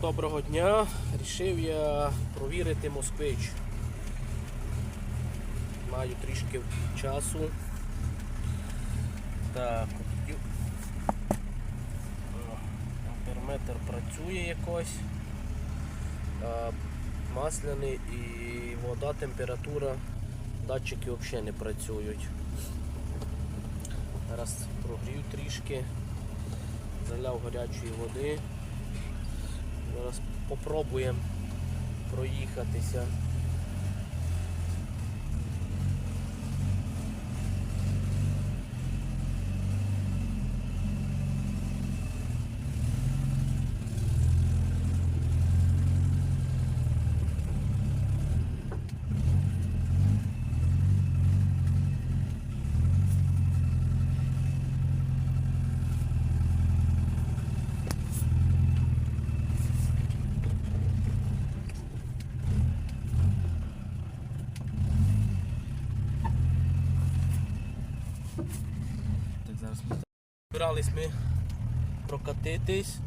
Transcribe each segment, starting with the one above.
Доброго дня! Рішив я провірити москвич. Маю трішки часу. Так, Амперметр працює якось. Масляний і вода, температура, датчики взагалі не працюють. Зараз прогрію трішки, заляв гарячої води. Зараз попробуємо проїхатися. Так, зараз ми збирались ми прокатитись.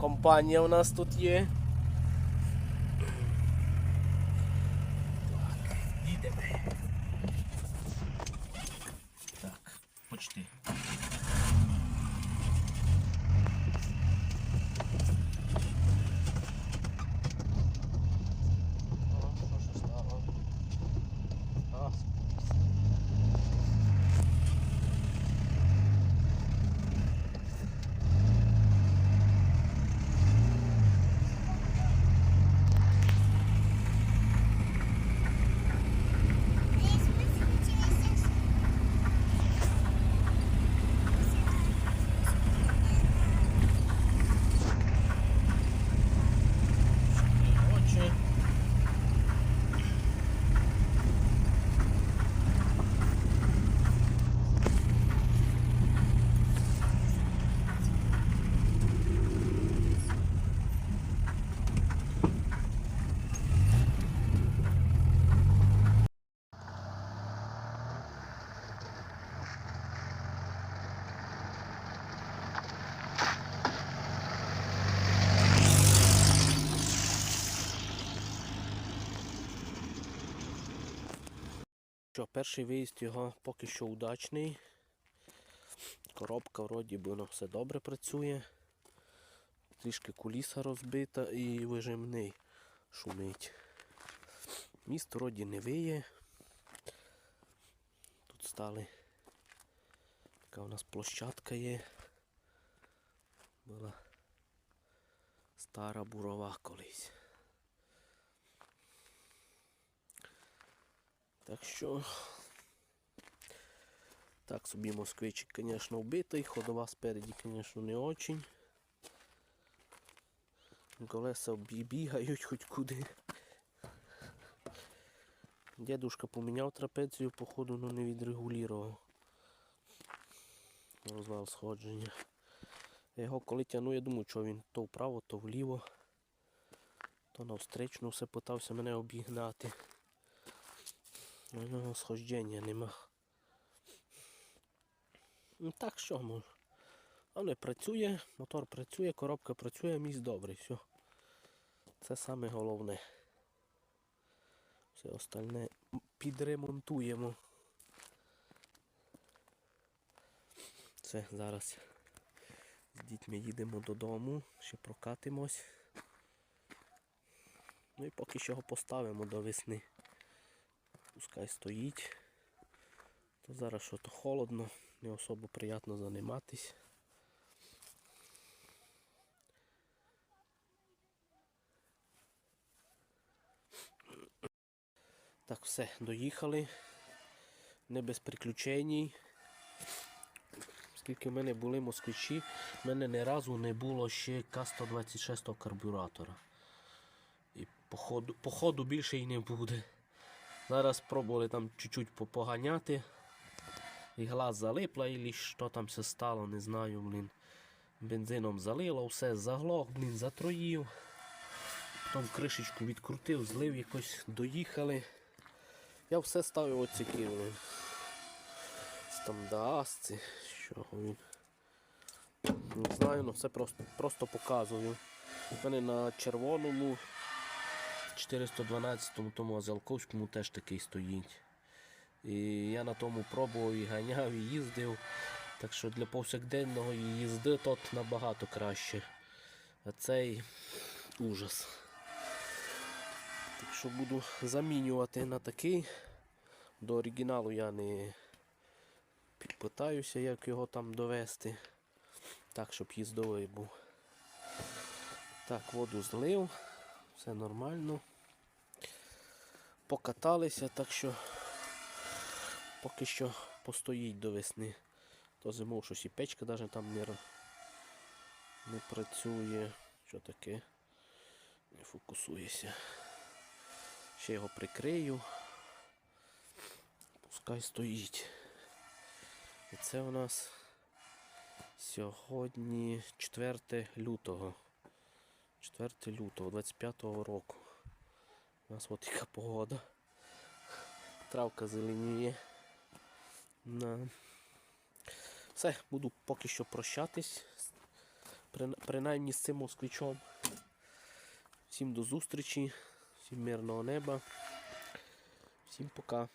Компанія у нас тут є. Так, їдемо. Що, перший виїзд його поки що удачний. Коробка вроді би воно все добре працює. Трішки куліса розбита і вижимний шумить. Міст вроді не виє. Тут стали. Така у нас площадка є. Була стара бурова колись. Так що так собі москвичик, звісно, вбитий, ходова спереді, звісно, не очень. Колеса бігають хоч куди. Дедушка поміняв трапецію, походу, но не відрегулював. Розвал сходження. Його коли тягну, я думаю, що він то вправо, то вліво, то навстречну все питався мене обігнати. Нього схождення нема. Ну так що можу. Але працює, мотор працює, коробка працює, міст добрий, все. Це саме головне. Все остальне підремонтуємо. Все, зараз з дітьми їдемо додому, ще прокатимось. Ну і поки що його поставимо до весни. Пускай стоїть. То зараз що то холодно, не особо приємно займатися. Так, все, доїхали. Не без приключень. Скільки в мене були москвичі, в мене ні разу не було ще К-126 карбюратора. І походу, походу більше і не буде. Зараз пробували там чуть-чуть попоганяти. Глаз залипла, і що там все стало, не знаю, блін. Бензином залило, все заглох, блін, затроїв. Потім кришечку відкрутив, злив якось доїхали. Я все ставив оціки, блін. Там даасці, що він. Не знаю, ну це просто, просто показую. У мене на червоному 412-му тому Азалковському теж такий стоїть. І я на тому пробував і ганяв, і їздив. Так що для повсякденного їзди тот набагато краще. А цей ужас. Так що буду замінювати на такий. До оригіналу я не питаюся, як його там довести. Так, щоб їздовий був. Так, воду злив, все нормально. Покаталися, так що поки що постоїть до весни. То зимов щось і печка навіть там не, не працює. Що таке? Не фокусується. Ще його прикрию. Пускай стоїть. І це у нас сьогодні 4 лютого. 4 лютого 25-го року. У нас от яка погода. Травка зеленіє. На. Все, буду поки що прощатись. Принаймні з цим москвичом. Всім до зустрічі, всім мирного неба. Всім пока.